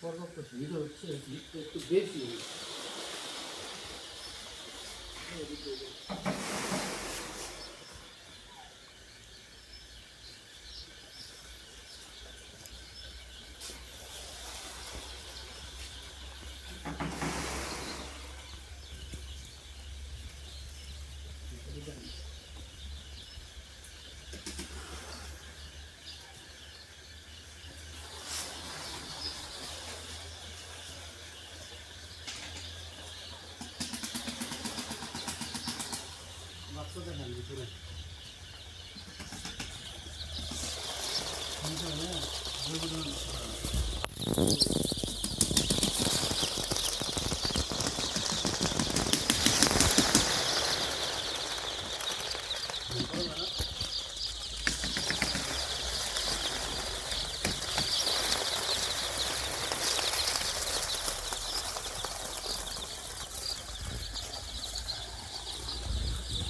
পর্যাপ্ত ভিড় হচ্ছে একটু বেশি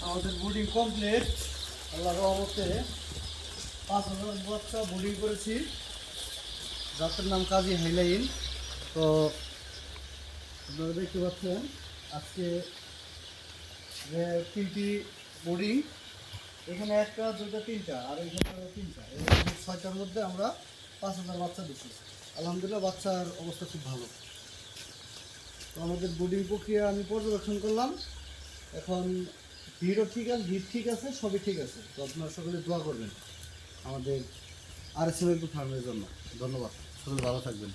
আমাদের বোর্ডিং কমপ্লিট। আল্লাহ রহমতে পাঁচ হাজার বাচ্চা বোর্ডিং করেছি। যাত্রার নাম কাজী হাইলাইন। তো আপনারা দেখতে পাচ্ছেন, আজকে যে তিনটি বোর্ডিং এখানে একটা দুটো তিনটা, আর এখানে তিনটা। ছয়টার মধ্যে আমরা পাঁচ হাজার বাচ্চা দিচ্ছি। আলহামদুলিল্লাহ, বাচ্চার অবস্থা খুব ভালো। তো আমাদের বোর্ডিং প্রক্রিয়া আমি পর্যবেক্ষণ করলাম। এখন ভিড়ও ঠিক আছে, ভিড় ঠিক আছে, সবই ঠিক আছে। তো আপনারা সকলে দোয়া করবেন। আমাদের আর এস এম ফার্মের জন্য। ধন্যবাদ। সকল ভালো থাকবেন।